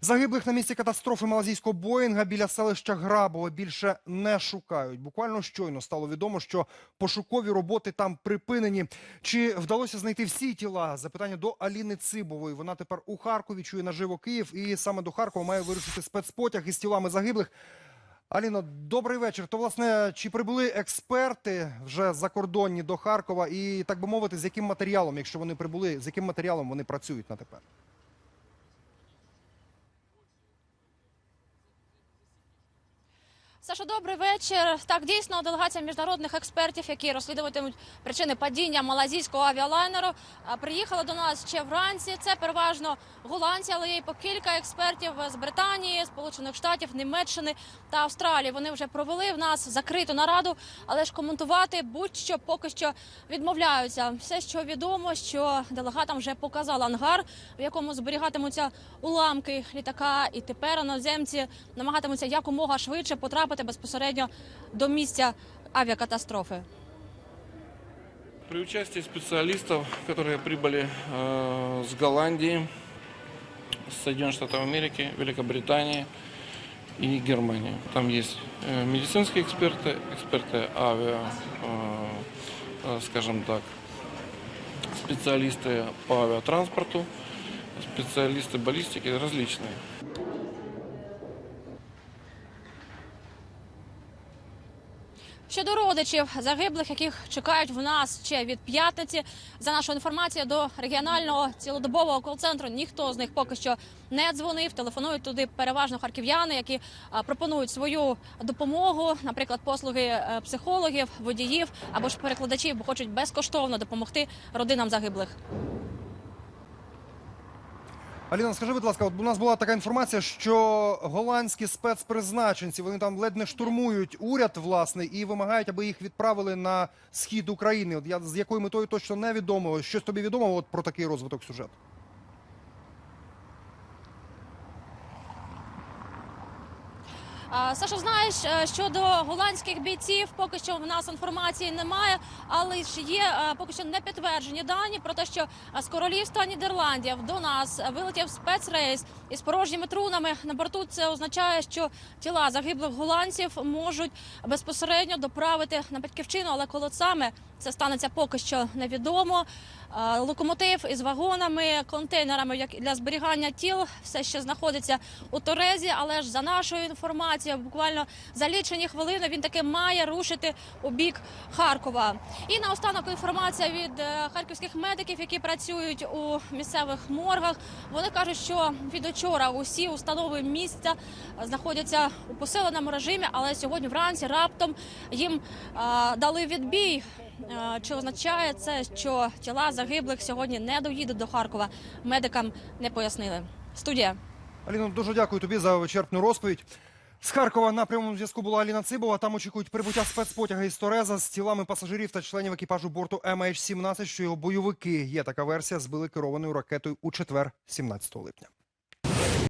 Загиблих на місці катастрофи малазійського Боїнга біля селища Грабове більше не шукають. Буквально щойно стало відомо, що пошукові роботи там припинені. Чи вдалося знайти всі тіла? Запитання до Аліни Цибової. Вона тепер у Харкові чує наживо Київ, і саме до Харкова має вирушити спецпотяг із тілами загиблих. Аліно, добрий вечір. То власне чи прибули експерти вже закордонні до Харкова, і так би мовити, з яким матеріалом, якщо вони прибули, з яким матеріалом вони працюють на тепер? Саша, добрий вечір. Так, дійсно, делегація міжнародних експертів, які розслідуватимуть причини падіння малазійського авіалайнеру, приїхала до нас ще вранці. Це переважно голландці, але є по кілька експертів з Британії, Сполучених Штатів, Німеччини та Австралії. Вони вже провели в нас закриту нараду, але ж коментувати будь-що поки що відмовляються. Все, що відомо, що делегатам вже показали ангар, в якому зберігатимуться уламки літака, і тепер іноземці намагатимуться якомога швидше потрапити безпосередньо до місця авіакатастрофи. При участии специалистов, которые прибыли э, с Голландии, с Соединенных Штатов Америки, Великобритании и Германии. Там есть э, медицинские эксперты, эксперты авиа, э, э, скажем так, специалисты по авиатранспорту, специалисты баллистики различные. Щодо родичів загиблих, яких чекають в нас ще від п'ятниці, за нашою інформацією, до регіонального цілодобового кол-центру ніхто з них поки що не дзвонив. Телефонують туди переважно харків'яни, які пропонують свою допомогу, наприклад, послуги е, психологів, водіїв або ж перекладачів, бо хочуть безкоштовно допомогти родинам загиблих. Аліна, скажи, будь ласка, от у нас була така інформація, що голландські спецпризначенці вони там ледь не штурмують уряд, власне, і вимагають, аби їх відправили на схід України. От я з якою метою точно невідомо. Щось тобі відомо от про такий розвиток сюжету? Саша, знаєш, е, щодо голландських бійців, поки що в нас інформації немає, але ж є е, поки що не підтверджені дані про те, що е, з королівства Нідерландів до нас вилетів спецрейс із порожніми трунами на борту. Це означає, що тіла загиблих голландців можуть безпосередньо доправити на батьківщину, але коли саме це станеться поки що невідомо. Локомотив із вагонами, контейнерами для зберігання тіл все ще знаходиться у Торезі, але ж за нашою інформацією, буквально за лічені хвилини він таки має рушити у бік Харкова. І наостанок інформація від е, харківських медиків, які працюють у місцевих моргах. Вони кажуть, що від учора усі установи місця знаходяться у посиленому режимі, але сьогодні вранці раптом їм е, дали відбій. Е, Чи означає це, що тіла загиблих сьогодні не доїдуть до Харкова? Медикам не пояснили. Студія. Аліно, дуже дякую тобі за вичерпну розповідь. З Харкова на прямому зв'язку була Аліна Цибова. Там очікують прибуття спецпотяга із Тореза з тілами пасажирів та членів екіпажу борту MH17, що його бойовики є така версія, збили керованою ракетою у четвер, 17 липня.